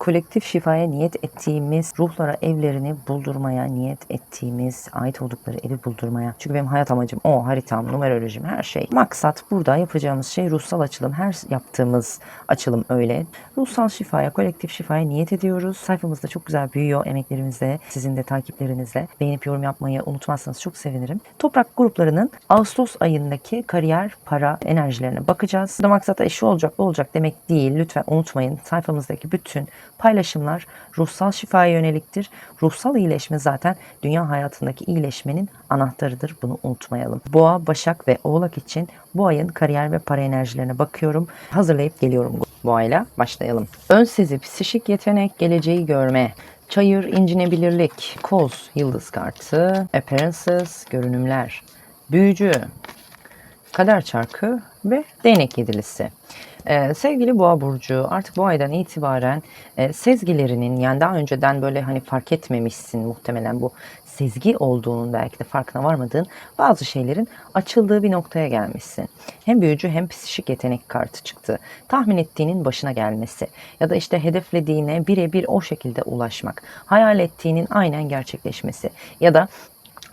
kolektif şifaya niyet ettiğimiz, ruhlara evlerini buldurmaya niyet ettiğimiz, ait oldukları evi buldurmaya. Çünkü benim hayat amacım o, haritam, numerolojim, her şey. Maksat burada yapacağımız şey ruhsal açılım. Her yaptığımız açılım öyle. Ruhsal şifaya, kolektif şifaya niyet ediyoruz. Sayfamızda çok güzel büyüyor emeklerimizle, sizin de takiplerinizle. Beğenip yorum yapmayı unutmazsanız çok sevinirim. Toprak gruplarının Ağustos ayındaki kariyer, para enerjilerine bakacağız. Bu da maksat eşi olacak, olacak demek değil. Lütfen unutmayın. Sayfamızdaki bütün paylaşımlar ruhsal şifaya yöneliktir. Ruhsal iyileşme zaten dünya hayatındaki iyileşmenin anahtarıdır. Bunu unutmayalım. Boğa, Başak ve Oğlak için bu ayın kariyer ve para enerjilerine bakıyorum. Hazırlayıp geliyorum Boğa'yla başlayalım. Ön sezi, psişik yetenek, geleceği görme. Çayır, incinebilirlik, koz, yıldız kartı, appearances, görünümler, büyücü, kader çarkı ve değnek yedilisi. Ee, sevgili Boğa burcu artık bu aydan itibaren e, sezgilerinin yani daha önceden böyle hani fark etmemişsin muhtemelen bu sezgi olduğunun belki de farkına varmadığın bazı şeylerin açıldığı bir noktaya gelmişsin. Hem büyücü hem psişik yetenek kartı çıktı. Tahmin ettiğinin başına gelmesi ya da işte hedeflediğine birebir o şekilde ulaşmak. Hayal ettiğinin aynen gerçekleşmesi ya da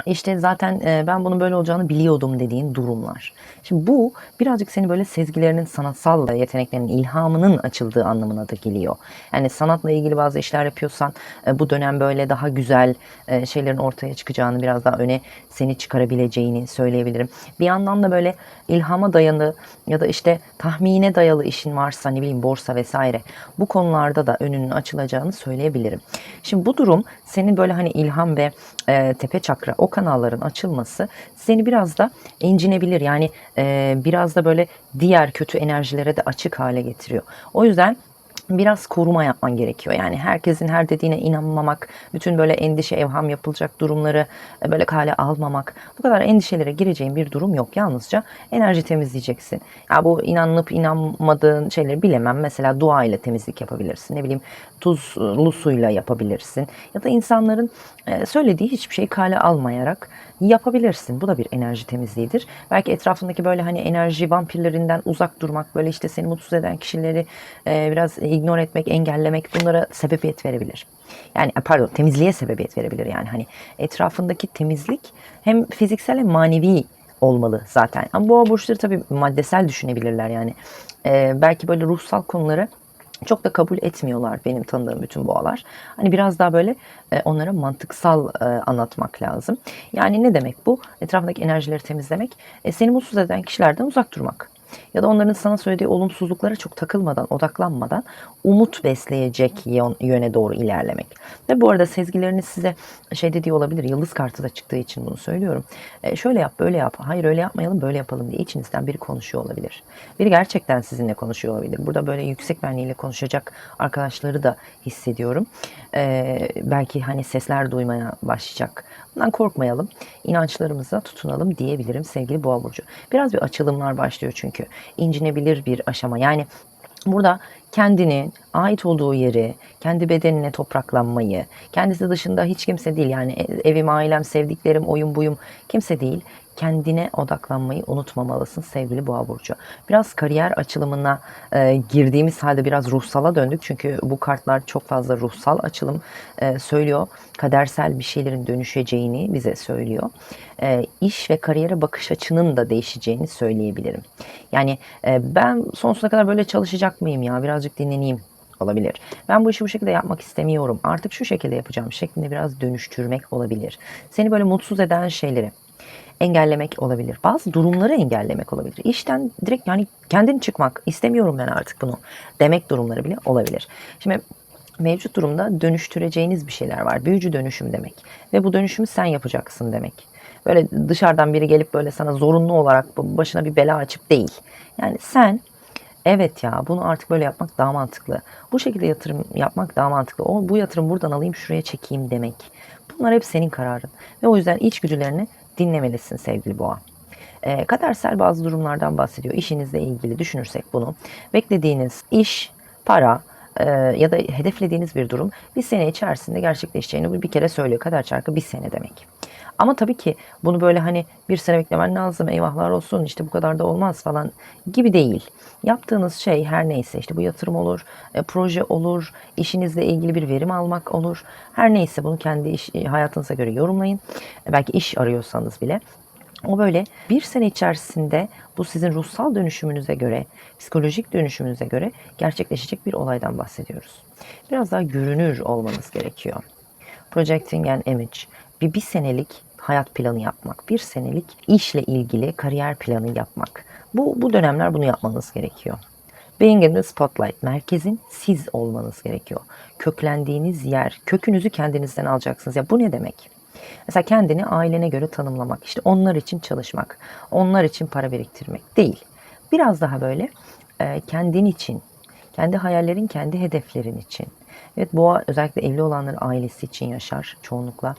işte zaten e, ben bunun böyle olacağını biliyordum dediğin durumlar. Şimdi bu birazcık seni böyle sezgilerinin sanatsal yeteneklerinin ilhamının açıldığı anlamına da geliyor. Yani sanatla ilgili bazı işler yapıyorsan e, bu dönem böyle daha güzel e, şeylerin ortaya çıkacağını biraz daha öne seni çıkarabileceğini söyleyebilirim. Bir yandan da böyle ilhama dayalı ya da işte tahmine dayalı işin varsa ne bileyim borsa vesaire bu konularda da önünün açılacağını söyleyebilirim. Şimdi bu durum senin böyle hani ilham ve e, tepe çakra o kanalların açılması seni biraz da incinebilir. Yani e, biraz da böyle diğer kötü enerjilere de açık hale getiriyor. O yüzden biraz koruma yapman gerekiyor. Yani herkesin her dediğine inanmamak, bütün böyle endişe, evham yapılacak durumları e, böyle kale almamak. Bu kadar endişelere gireceğin bir durum yok. Yalnızca enerji temizleyeceksin. Ya bu inanıp inanmadığın şeyleri bilemem. Mesela dua ile temizlik yapabilirsin. Ne bileyim tuzlu suyla yapabilirsin. Ya da insanların e, söylediği hiçbir şeyi kale almayarak yapabilirsin. Bu da bir enerji temizliğidir. Belki etrafındaki böyle hani enerji vampirlerinden uzak durmak, böyle işte seni mutsuz eden kişileri e, biraz ignore etmek, engellemek bunlara sebebiyet verebilir. Yani pardon temizliğe sebebiyet verebilir yani hani etrafındaki temizlik hem fiziksel hem manevi olmalı zaten. Ama boğa burçları tabii maddesel düşünebilirler yani. Ee, belki böyle ruhsal konuları çok da kabul etmiyorlar benim tanıdığım bütün boğalar. Hani biraz daha böyle e, onlara mantıksal e, anlatmak lazım. Yani ne demek bu? Etrafındaki enerjileri temizlemek. E, seni mutsuz eden kişilerden uzak durmak ya da onların sana söylediği olumsuzluklara çok takılmadan, odaklanmadan umut besleyecek yöne doğru ilerlemek. Ve bu arada sezgileriniz size şey dediği olabilir. Yıldız kartı da çıktığı için bunu söylüyorum. E, şöyle yap, böyle yap. Hayır öyle yapmayalım, böyle yapalım diye içinizden biri konuşuyor olabilir. Biri gerçekten sizinle konuşuyor olabilir. Burada böyle yüksek benliğiyle konuşacak arkadaşları da hissediyorum. E, belki hani sesler duymaya başlayacak. Bundan korkmayalım. İnançlarımıza tutunalım diyebilirim sevgili Boğa burcu. Biraz bir açılımlar başlıyor çünkü. İncinebilir bir aşama. Yani burada kendini, ait olduğu yeri, kendi bedenine topraklanmayı, kendisi dışında hiç kimse değil yani evim, ailem, sevdiklerim, oyun buyum kimse değil kendine odaklanmayı unutmamalısın sevgili boğa burcu. Biraz kariyer açılımına e, girdiğimiz halde biraz ruhsala döndük. Çünkü bu kartlar çok fazla ruhsal açılım e, söylüyor. Kadersel bir şeylerin dönüşeceğini bize söylüyor. E, iş ve kariyere bakış açının da değişeceğini söyleyebilirim. Yani e, ben sonsuza kadar böyle çalışacak mıyım ya birazcık dinleneyim olabilir. Ben bu işi bu şekilde yapmak istemiyorum. Artık şu şekilde yapacağım şeklinde biraz dönüştürmek olabilir. Seni böyle mutsuz eden şeyleri engellemek olabilir. Bazı durumları engellemek olabilir. İşten direkt yani kendin çıkmak istemiyorum ben artık bunu demek durumları bile olabilir. Şimdi mevcut durumda dönüştüreceğiniz bir şeyler var. Büyücü dönüşüm demek. Ve bu dönüşümü sen yapacaksın demek. Böyle dışarıdan biri gelip böyle sana zorunlu olarak başına bir bela açıp değil. Yani sen evet ya bunu artık böyle yapmak daha mantıklı. Bu şekilde yatırım yapmak daha mantıklı. O, bu yatırım buradan alayım şuraya çekeyim demek. Bunlar hep senin kararın. Ve o yüzden içgüdülerini dinlemelisin sevgili boğa. E, kadersel bazı durumlardan bahsediyor. İşinizle ilgili düşünürsek bunu. Beklediğiniz iş, para e, ya da hedeflediğiniz bir durum bir sene içerisinde gerçekleşeceğini bir kere söylüyor. Kader çarkı bir sene demek. Ama tabii ki bunu böyle hani bir sene beklemen lazım eyvahlar olsun işte bu kadar da olmaz falan gibi değil. Yaptığınız şey her neyse işte bu yatırım olur, e, proje olur, işinizle ilgili bir verim almak olur. Her neyse bunu kendi iş, e, hayatınıza göre yorumlayın. E, belki iş arıyorsanız bile. O böyle bir sene içerisinde bu sizin ruhsal dönüşümünüze göre, psikolojik dönüşümünüze göre gerçekleşecek bir olaydan bahsediyoruz. Biraz daha görünür olmanız gerekiyor. Projecting an image. Bir, bir senelik hayat planı yapmak, bir senelik işle ilgili kariyer planı yapmak. Bu, bu dönemler bunu yapmanız gerekiyor. Being in the spotlight, merkezin siz olmanız gerekiyor. Köklendiğiniz yer, kökünüzü kendinizden alacaksınız. Ya bu ne demek? Mesela kendini ailene göre tanımlamak, işte onlar için çalışmak, onlar için para biriktirmek değil. Biraz daha böyle kendin için, kendi hayallerin, kendi hedeflerin için. Evet boğa özellikle evli olanların ailesi için yaşar çoğunlukla.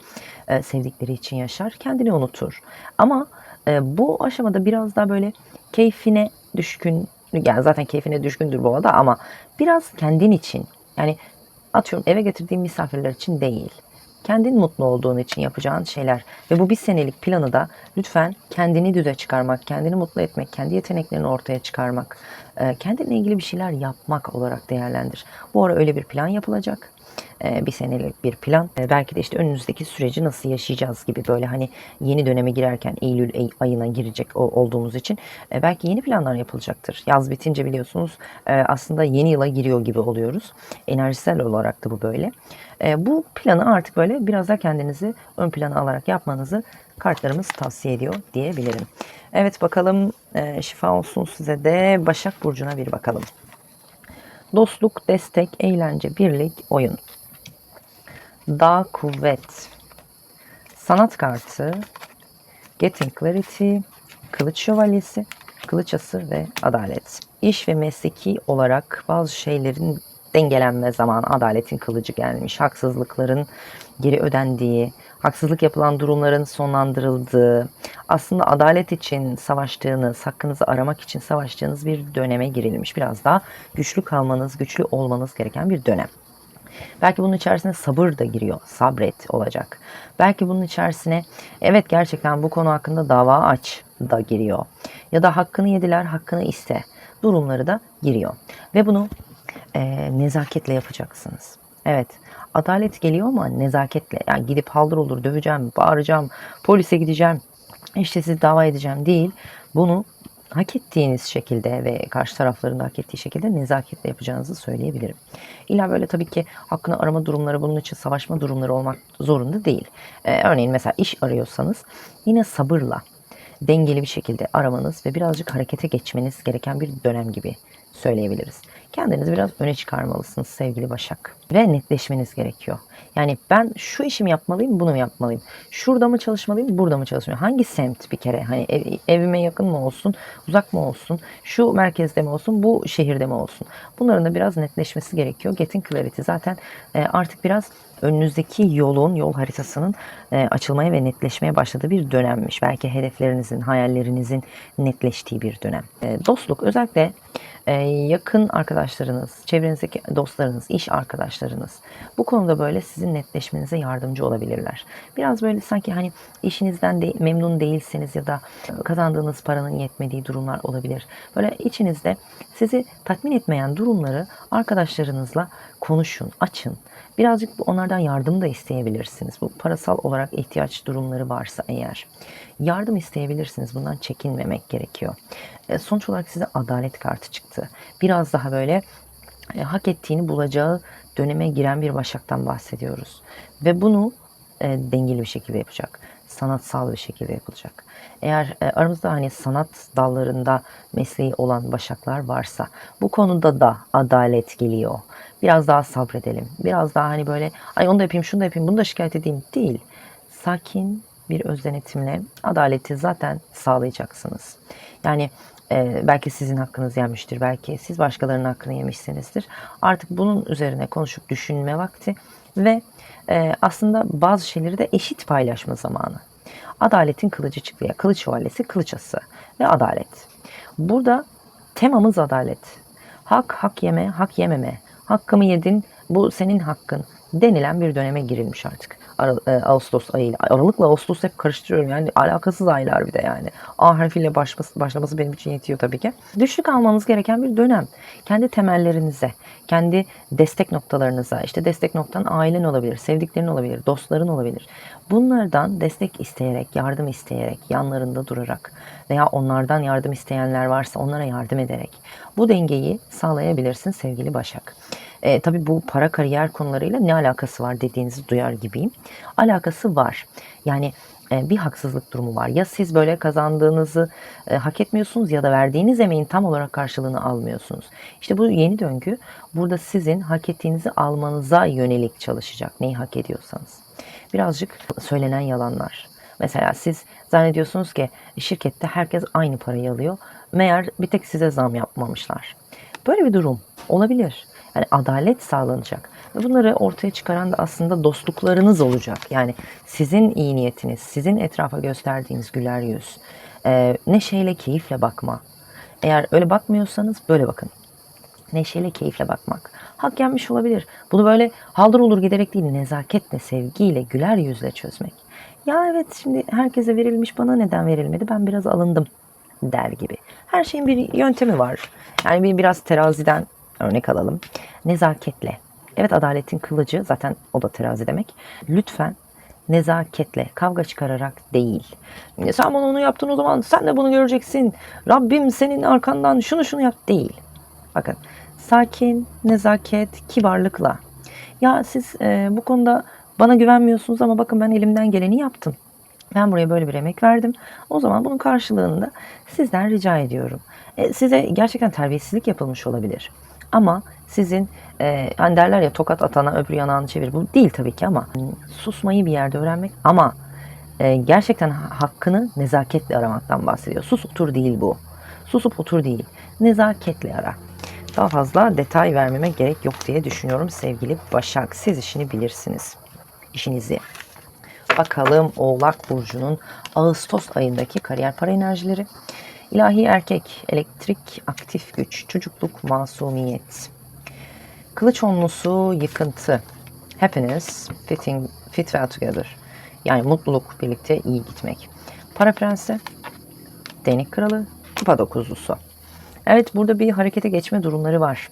E, sevdikleri için yaşar. Kendini unutur. Ama e, bu aşamada biraz daha böyle keyfine düşkün, yani zaten keyfine düşkündür boğa da ama biraz kendin için. Yani atıyorum eve getirdiğim misafirler için değil kendin mutlu olduğun için yapacağın şeyler ve bu bir senelik planı da lütfen kendini düze çıkarmak, kendini mutlu etmek, kendi yeteneklerini ortaya çıkarmak, e, kendine ilgili bir şeyler yapmak olarak değerlendir. Bu ara öyle bir plan yapılacak bir senelik bir plan. E, belki de işte önümüzdeki süreci nasıl yaşayacağız gibi böyle hani yeni döneme girerken Eylül ayına girecek olduğumuz için belki yeni planlar yapılacaktır. Yaz bitince biliyorsunuz aslında yeni yıla giriyor gibi oluyoruz. Enerjisel olarak da bu böyle. Bu planı artık böyle biraz daha kendinizi ön plana alarak yapmanızı kartlarımız tavsiye ediyor diyebilirim. Evet bakalım şifa olsun size de Başak Burcu'na bir bakalım. Dostluk, destek, eğlence, birlik, oyun. Dağ, kuvvet. Sanat kartı. Getting Clarity. Kılıç Şövalyesi. Kılıç Ası ve Adalet. İş ve mesleki olarak bazı şeylerin dengelenme zamanı adaletin kılıcı gelmiş. Haksızlıkların geri ödendiği, haksızlık yapılan durumların sonlandırıldığı, aslında adalet için savaştığınız, hakkınızı aramak için savaştığınız bir döneme girilmiş. Biraz daha güçlü kalmanız, güçlü olmanız gereken bir dönem. Belki bunun içerisine sabır da giriyor. Sabret olacak. Belki bunun içerisine evet gerçekten bu konu hakkında dava aç da giriyor. Ya da hakkını yediler, hakkını iste durumları da giriyor. Ve bunu e, nezaketle yapacaksınız. Evet adalet geliyor ama nezaketle. Yani gidip haldır olur döveceğim, bağıracağım, polise gideceğim, işte sizi dava edeceğim değil. Bunu hak ettiğiniz şekilde ve karşı tarafların da hak ettiği şekilde nezaketle yapacağınızı söyleyebilirim. İlla böyle tabii ki hakkını arama durumları bunun için savaşma durumları olmak zorunda değil. Ee, örneğin mesela iş arıyorsanız yine sabırla dengeli bir şekilde aramanız ve birazcık harekete geçmeniz gereken bir dönem gibi söyleyebiliriz. Kendinizi biraz öne çıkarmalısınız sevgili Başak. Ve netleşmeniz gerekiyor. Yani ben şu işimi yapmalıyım, bunu mu yapmalıyım? Şurada mı çalışmalıyım, burada mı çalışmalıyım? Hangi semt bir kere? Hani ev, evime yakın mı olsun, uzak mı olsun? Şu merkezde mi olsun, bu şehirde mi olsun? Bunların da biraz netleşmesi gerekiyor. Getting Clarity zaten e, artık biraz önünüzdeki yolun, yol haritasının e, açılmaya ve netleşmeye başladığı bir dönemmiş. Belki hedeflerinizin, hayallerinizin netleştiği bir dönem. E, dostluk özellikle e, yakın arkadaşlarınız, çevrenizdeki dostlarınız, iş arkadaşlarınız bu konuda böyle sizin netleşmenize yardımcı olabilirler. Biraz böyle sanki hani işinizden de, memnun değilseniz ya da kazandığınız paranın yetmediği durumlar olabilir. Böyle içinizde sizi tatmin etmeyen durumları arkadaşlarınızla konuşun, açın. Birazcık onlardan yardım da isteyebilirsiniz. Bu parasal olarak ihtiyaç durumları varsa eğer. Yardım isteyebilirsiniz. Bundan çekinmemek gerekiyor. E, sonuç olarak size adalet kartı çıktı. Biraz daha böyle e, hak ettiğini bulacağı döneme giren bir başaktan bahsediyoruz. Ve bunu e, dengeli bir şekilde yapacak. Sanatsal bir şekilde yapılacak. Eğer e, aramızda hani sanat dallarında mesleği olan başaklar varsa bu konuda da adalet geliyor. Biraz daha sabredelim. Biraz daha hani böyle ay onu da yapayım şunu da yapayım bunu da şikayet edeyim değil. Sakin bir öz denetimle adaleti zaten sağlayacaksınız. Yani e, belki sizin hakkınız yenmiştir. Belki siz başkalarının hakkını yemişsinizdir. Artık bunun üzerine konuşup düşünme vakti ve e, aslında bazı şeyleri de eşit paylaşma zamanı. Adaletin kılıcı çıktı ya. Kılıç şövalyesi, kılıçası ve adalet. Burada temamız adalet. Hak, hak yeme, hak yememe. Hakkımı yedin, bu senin hakkın denilen bir döneme girilmiş artık. Ara- e, Ağustos ayıyla. Aralıkla Ağustos hep karıştırıyorum. Yani alakasız aylar bir de yani. A harfiyle başlaması, başlaması benim için yetiyor tabii ki. Düşük almanız gereken bir dönem. Kendi temellerinize, kendi destek noktalarınıza, işte destek noktan ailen olabilir, sevdiklerin olabilir, dostların olabilir. Bunlardan destek isteyerek, yardım isteyerek, yanlarında durarak veya onlardan yardım isteyenler varsa onlara yardım ederek bu dengeyi sağlayabilirsin sevgili Başak. E, tabii bu para kariyer konularıyla ne alakası var dediğinizi duyar gibiyim. Alakası var. Yani e, bir haksızlık durumu var. Ya siz böyle kazandığınızı e, hak etmiyorsunuz ya da verdiğiniz emeğin tam olarak karşılığını almıyorsunuz. İşte bu yeni döngü burada sizin hak ettiğinizi almanıza yönelik çalışacak. Neyi hak ediyorsanız. Birazcık söylenen yalanlar. Mesela siz zannediyorsunuz ki şirkette herkes aynı parayı alıyor. Meğer bir tek size zam yapmamışlar. Böyle bir durum olabilir. Yani adalet sağlanacak. Bunları ortaya çıkaran da aslında dostluklarınız olacak. Yani sizin iyi niyetiniz, sizin etrafa gösterdiğiniz güler yüz, e, neşeyle, keyifle bakma. Eğer öyle bakmıyorsanız böyle bakın. Neşeyle, keyifle bakmak. Hak yenmiş olabilir. Bunu böyle haldır olur giderek değil, nezaketle, sevgiyle, güler yüzle çözmek. Ya evet şimdi herkese verilmiş bana neden verilmedi? Ben biraz alındım der gibi. Her şeyin bir yöntemi var. Yani bir biraz teraziden örnek alalım. Nezaketle. Evet adaletin kılıcı zaten o da terazi demek. Lütfen nezaketle, kavga çıkararak değil. Sen bana onu yaptın o zaman sen de bunu göreceksin. Rabbim senin arkandan şunu şunu yap değil. Bakın sakin, nezaket, kibarlıkla. Ya siz e, bu konuda bana güvenmiyorsunuz ama bakın ben elimden geleni yaptım. Ben buraya böyle bir emek verdim. O zaman bunun karşılığını da sizden rica ediyorum. E, size gerçekten terbiyesizlik yapılmış olabilir. Ama sizin e, hani derler ya tokat atana öbür yanağını çevir. Bu değil tabii ki ama susmayı bir yerde öğrenmek ama e, gerçekten hakkını nezaketle aramaktan bahsediyor. Sus otur değil bu. Susup otur değil. Nezaketle ara. Daha fazla detay vermeme gerek yok diye düşünüyorum sevgili Başak. Siz işini bilirsiniz. İşinizi. Bakalım Oğlak Burcu'nun Ağustos ayındaki kariyer para enerjileri. İlahi erkek, elektrik, aktif güç, çocukluk, masumiyet. Kılıç onlusu, yıkıntı. Happiness, fitting, fit well together. Yani mutluluk, birlikte iyi gitmek. Para prensi, değnek kralı, kupa dokuzlusu. Evet burada bir harekete geçme durumları var.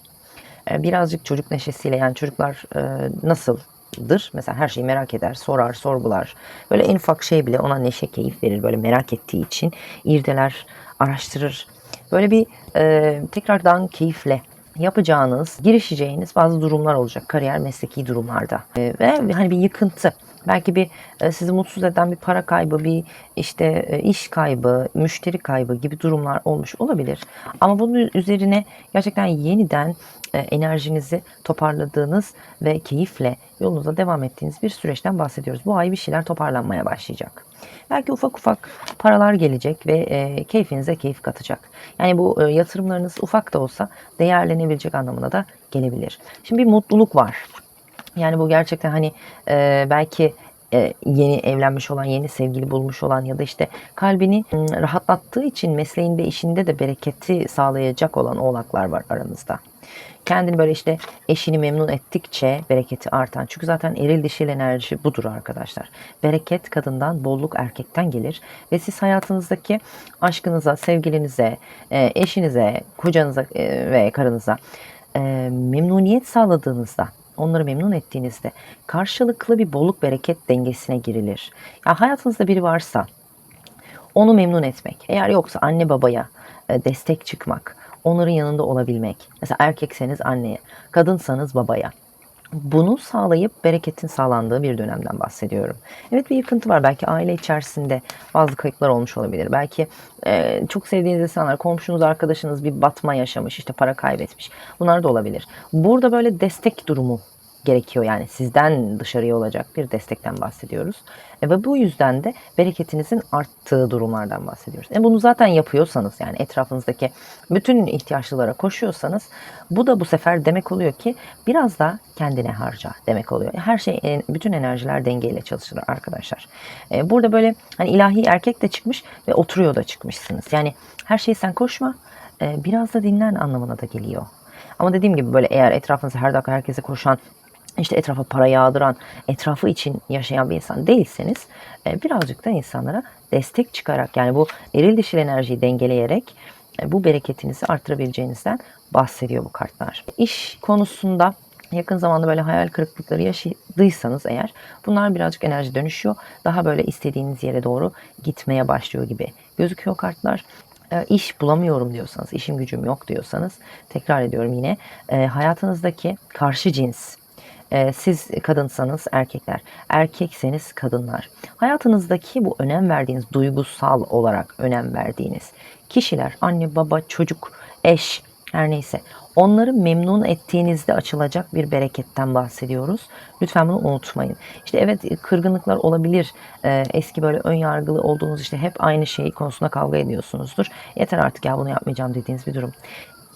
Ee, Birazcık çocuk neşesiyle yani çocuklar e, nasıldır? Mesela her şeyi merak eder, sorar, sorgular. Böyle en ufak şey bile ona neşe, keyif verir. Böyle merak ettiği için irdeler, araştırır. Böyle bir e, tekrardan keyifle yapacağınız, girişeceğiniz bazı durumlar olacak kariyer, mesleki durumlarda. E, ve hani bir yıkıntı. Belki bir e, sizi mutsuz eden bir para kaybı, bir işte e, iş kaybı, müşteri kaybı gibi durumlar olmuş olabilir. Ama bunun üzerine gerçekten yeniden enerjinizi toparladığınız ve keyifle yolunuza devam ettiğiniz bir süreçten bahsediyoruz. Bu ay bir şeyler toparlanmaya başlayacak. Belki ufak ufak paralar gelecek ve e, keyfinize keyif katacak. Yani bu e, yatırımlarınız ufak da olsa değerlenebilecek anlamına da gelebilir. Şimdi bir mutluluk var. Yani bu gerçekten hani e, belki e, yeni evlenmiş olan, yeni sevgili bulmuş olan ya da işte kalbini rahatlattığı için mesleğinde, işinde de bereketi sağlayacak olan oğlaklar var aranızda. Kendini böyle işte eşini memnun ettikçe bereketi artan. Çünkü zaten eril dişil enerji budur arkadaşlar. Bereket kadından, bolluk erkekten gelir. Ve siz hayatınızdaki aşkınıza, sevgilinize, e, eşinize, kocanıza e, ve karınıza e, memnuniyet sağladığınızda onları memnun ettiğinizde karşılıklı bir bolluk bereket dengesine girilir. Ya hayatınızda biri varsa onu memnun etmek. Eğer yoksa anne babaya destek çıkmak, onların yanında olabilmek. Mesela erkekseniz anneye, kadınsanız babaya. Bunu sağlayıp bereketin sağlandığı bir dönemden bahsediyorum. Evet bir yıkıntı var. Belki aile içerisinde bazı kayıplar olmuş olabilir. Belki e, çok sevdiğiniz insanlar, komşunuz, arkadaşınız bir batma yaşamış, işte para kaybetmiş. Bunlar da olabilir. Burada böyle destek durumu gerekiyor. Yani sizden dışarıya olacak bir destekten bahsediyoruz. E, ve bu yüzden de bereketinizin arttığı durumlardan bahsediyoruz. E, bunu zaten yapıyorsanız yani etrafınızdaki bütün ihtiyaçlılara koşuyorsanız bu da bu sefer demek oluyor ki biraz da kendine harca demek oluyor. Her şey e, bütün enerjiler dengeyle çalışır arkadaşlar. E, burada böyle hani ilahi erkek de çıkmış ve oturuyor da çıkmışsınız. Yani her şeyi sen koşma e, biraz da dinlen anlamına da geliyor. Ama dediğim gibi böyle eğer etrafınızda her dakika herkese koşan işte etrafa para yağdıran, etrafı için yaşayan bir insan değilseniz e, birazcık da insanlara destek çıkarak yani bu eril dişil enerjiyi dengeleyerek e, bu bereketinizi arttırabileceğinizden bahsediyor bu kartlar. İş konusunda yakın zamanda böyle hayal kırıklıkları yaşadıysanız eğer bunlar birazcık enerji dönüşüyor. Daha böyle istediğiniz yere doğru gitmeye başlıyor gibi gözüküyor kartlar. E, iş bulamıyorum diyorsanız, işim gücüm yok diyorsanız tekrar ediyorum yine hayatınızdaki karşı cins e, siz kadınsanız erkekler, erkekseniz kadınlar. Hayatınızdaki bu önem verdiğiniz, duygusal olarak önem verdiğiniz kişiler, anne, baba, çocuk, eş, her neyse. Onları memnun ettiğinizde açılacak bir bereketten bahsediyoruz. Lütfen bunu unutmayın. İşte evet kırgınlıklar olabilir. Ee, eski böyle ön yargılı olduğunuz işte hep aynı şey konusunda kavga ediyorsunuzdur. Yeter artık ya bunu yapmayacağım dediğiniz bir durum.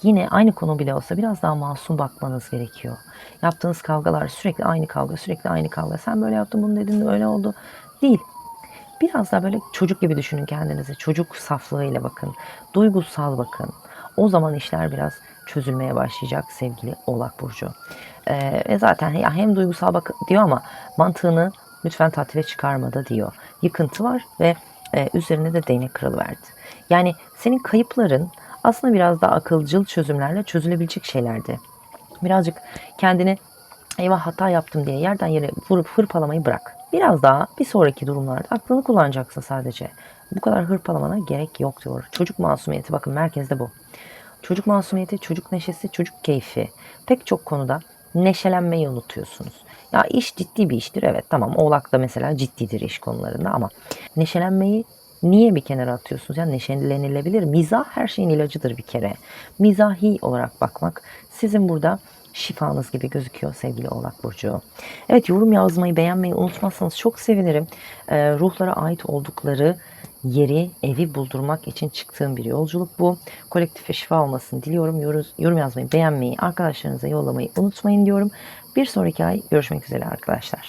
Yine aynı konu bile olsa biraz daha masum bakmanız gerekiyor. Yaptığınız kavgalar sürekli aynı kavga, sürekli aynı kavga. Sen böyle yaptın bunu dedin öyle oldu. Değil. Biraz daha böyle çocuk gibi düşünün kendinizi. Çocuk saflığıyla bakın. Duygusal bakın. O zaman işler biraz çözülmeye başlayacak sevgili Oğlak Burcu. Ee, ve zaten ya hem duygusal bak diyor ama mantığını lütfen tatile çıkarmada diyor. Yıkıntı var ve e, üzerine de değnek kırılıverdi. Yani senin kayıpların aslında biraz daha akılcıl çözümlerle çözülebilecek şeylerdi. Birazcık kendini eyvah hata yaptım diye yerden yere vurup hırpalamayı bırak. Biraz daha bir sonraki durumlarda aklını kullanacaksın sadece. Bu kadar hırpalamana gerek yok diyor. Çocuk masumiyeti bakın merkezde bu. Çocuk masumiyeti, çocuk neşesi, çocuk keyfi. Pek çok konuda neşelenmeyi unutuyorsunuz. Ya iş ciddi bir iştir evet tamam oğlak da mesela ciddidir iş konularında ama neşelenmeyi niye bir kenara atıyorsunuz? Ya neşelenilebilir. Mizah her şeyin ilacıdır bir kere. Mizahi olarak bakmak sizin burada şifanız gibi gözüküyor sevgili Oğlak Burcu. Evet yorum yazmayı beğenmeyi unutmazsanız çok sevinirim. Ee, ruhlara ait oldukları yeri, evi buldurmak için çıktığım bir yolculuk bu. Kolektife şifa olmasını diliyorum. Yorum, yorum yazmayı, beğenmeyi, arkadaşlarınıza yollamayı unutmayın diyorum. Bir sonraki ay görüşmek üzere arkadaşlar.